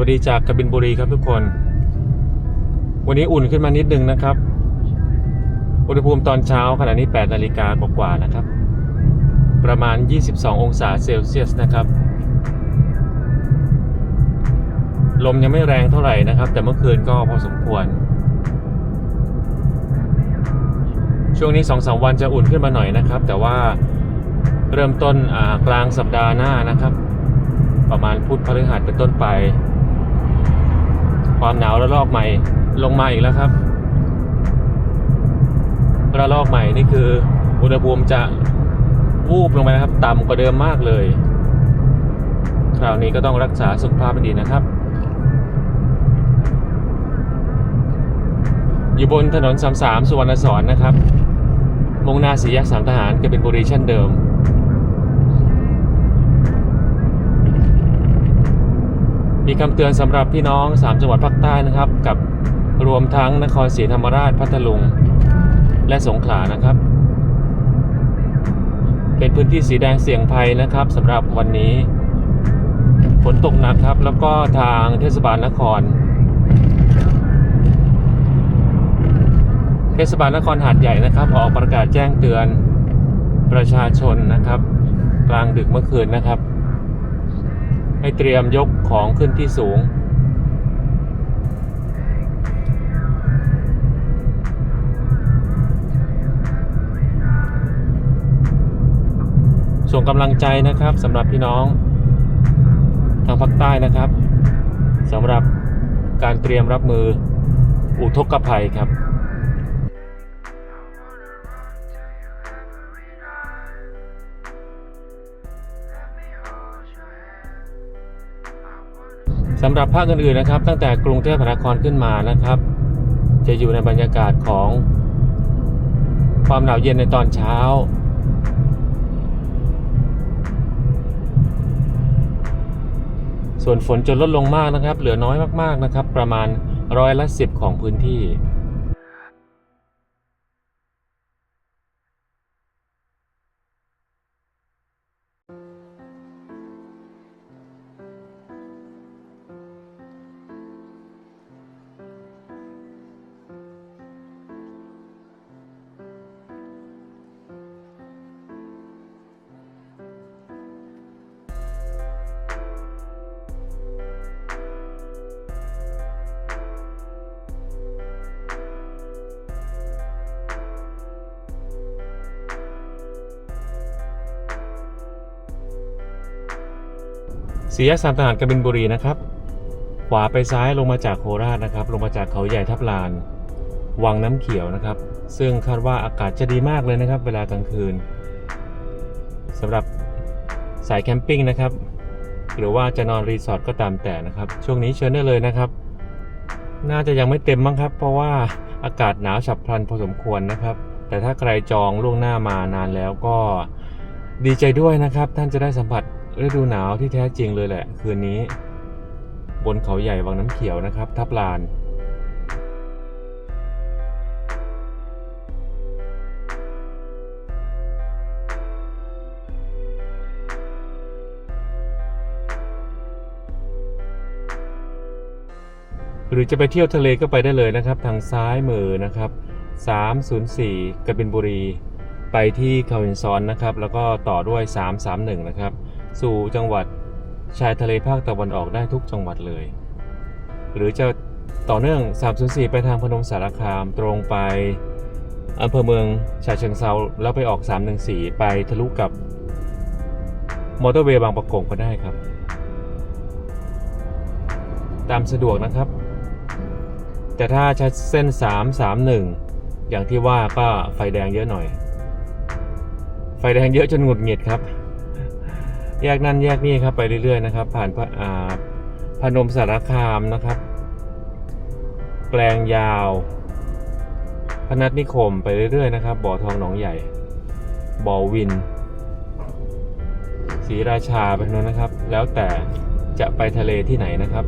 วัสดีจากกบินบุรีครับทุกคน วันนี้อุ่นขึ้นมานิดนึงนะครับ อุณหภูมิตอนเช้าขณะนี้ 8 นาฬิกากว่าๆนะครับ ประมาณ 22 องศาเซลเซียสนะครับ ลมยังไม่แรงเท่าไหร่นะครับ แต่เมื่อคืนก็พอสมควร ช่วงนี้ 2-3 วันจะอุ่นขึ้นมาหน่อยนะครับ แต่ว่าเริ่มต้นกลางสัปดาห์หน้านะครับ ประมาณพุธพฤหัสเป็นต้นไป ความหนาวระลอกใหม่ลงมาอีกแล้วครับระลอกใหม่นี่คืออุณหภูมิจะวูบลงไปนะครับ ต่ำกว่าเดิมมากเลย คราวนี้ก็ต้องรักษาสุขภาพให้ดีนะครับ อยู่บนถนน33สุวรรณสอนนะครับ มุ่งหน้าสี่แยกสามทหารกบินบุรีเช่นเดิม มีคำเตือนสำหรับพี่น้อง 3 จังหวัดภาคใต้นะครับ กับรวมทั้งนครศรีธรรมราชพัทลุง และสงขลานะครับ เป็นพื้นที่สีแดงเสี่ยงภัยนะครับสำหรับวันนี้ฝนตกหนักครับ แล้วก็ทางเทศบาลนคร เทศบาลนครหาดใหญ่นะครับ ออกประกาศแจ้งเตือนประชาชนนะครับ กลางดึกเมื่อคืนนะครับ ให้เตรียมยกของขึ้นที่สูง ส่งกำลังใจนะครับสำหรับพี่น้อง ทางภาคใต้นะครับสำหรับการเตรียมรับมืออุทกภัยครับำหรับภาคอื่นๆนะครับ ตั้งแต่กรุงเทพมหานครขึ้นมานะครับ จะอยู่ในบรรยากาศของความหนาวเย็นในตอนเช้า ส่วนฝนจะลดลงมากนะครับ เหลือน้อยมากๆนะครับ ประมาณร้อยละสิบของพื้นที่ สี่แยกสามทหารกบินบุรีนะครับ ขวาไปซ้ายลงมาจากโคราชนะครับ ลงมาจากเขาใหญ่ทับลาน วังน้ำเขียวนะครับ ซึ่งคาดว่าอากาศจะดีมากเลยนะครับ เวลากลางคืนสำหรับสายแคมปิ้งนะครับ หรือว่าจะนอนรีสอร์ทก็ตามแต่นะครับ ช่วงนี้เชิญได้เลยนะครับ น่าจะยังไม่เต็มมั้งครับ เพราะว่าอากาศหนาวฉับพลันพอสมควรนะครับ แต่ถ้าใครจองล่วงหน้ามานานแล้วก็ดีใจด้วยนะครับ ท่านจะได้สัมผัส ฤดูหนาวที่แท้จริงเลยแหละ คืนนี้ บนเขาใหญ่วังน้ำเขียวนะครับ ทับลานหรือจะไปเที่ยวทะเลก็ไปได้เลยนะครับ ทางซ้ายมือนะครับ 304กบินบุรี ไปที่เขาหินซ้อนนะครับ แล้วก็ต่อด้วย 331 นะครับ สู่จังหวัดชายทะเลภาคตะวันออกได้ทุกจังหวัดเลย หรือจะต่อเนื่อง 304 ไปทางพนมสารคามตรงไปอำเภอเมืองฉะเชิงเซาแล้วไปออก 314 ไปทะลุกับมอเตอร์เวย์บางประกงก็ได้ครับ ตามสะดวกนะครับ แต่ถ้าใช้เส้น 331 อย่างที่ว่าก็ไฟแดงเยอะหน่อย ไฟแดงเยอะจนหงุดหงิดครับ แยกนั่นแยกนี่ครับไปเรื่อยๆนะครับ ผ่านพระพนมสารคามนะครับ แปลงยาว พนัสนิคมไปเรื่อยๆนะครับ บ่อทองหนองใหญ่ บ่อวินศรีราชาไปโน้นนะครับ แล้วแต่จะไปทะเลที่ไหนนะครับ